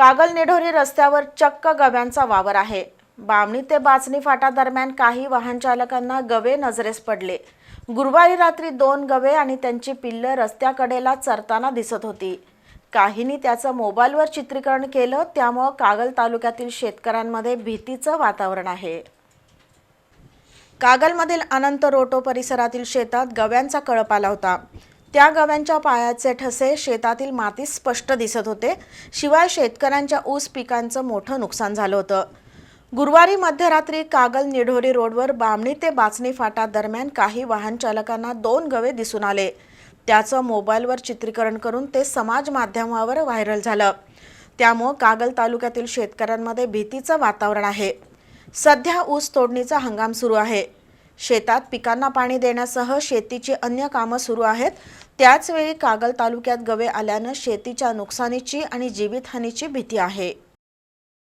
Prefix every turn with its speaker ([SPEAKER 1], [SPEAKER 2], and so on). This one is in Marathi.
[SPEAKER 1] कागल निढोरी रस्त्यावर चक्क गव्यांचा वावर आहे. बामणी ते बाचणी फाटा दरम्यान काही वाहन चालकांना गवे नजरेस पडले. गुरुवारी रात्री दोन गवे आणि त्यांची पिल्लं रस्त्याकडेला चरताना दिसत होती. काहींनी त्याचं मोबाईलवर चित्रीकरण केलं त्यामुळं कागल तालुक्यातील शेतकऱ्यांमध्ये भीतीचं वातावरण आहे. कागलमधील अनंत रोटो परिसरातील शेतात गव्यांचा कळप आला होता. त्या गव्यांच्या पायाचे ठसे शेतातील मातीत स्पष्ट दिसत होते. शिवाय शेतकऱ्यांच्या ऊस पिकांचं मोठं नुकसान झालं होतं. गुरुवारी मध्यरात्री कागल निढोरी रोडवर बामणी ते बाचणी फाटा दरम्यान काही वाहन चालकांना दोन गवे दिसून आले. त्याचं मोबाईलवर चित्रीकरण करून ते समाज माध्यमावर व्हायरल झालं. त्यामुळं कागल तालुक्यातील शेतकऱ्यांमध्ये भीतीचं वातावरण आहे. सध्या ऊस तोडणीचा हंगाम सुरू आहे. शेतात पिकांना पाणी देण्यासह शेतीची अन्य कामं सुरू आहेत. त्याचवेळी कागल तालुक्यात गवे आल्यानं शेतीच्या नुकसानीची आणि जीवितहानीची भीती आहे.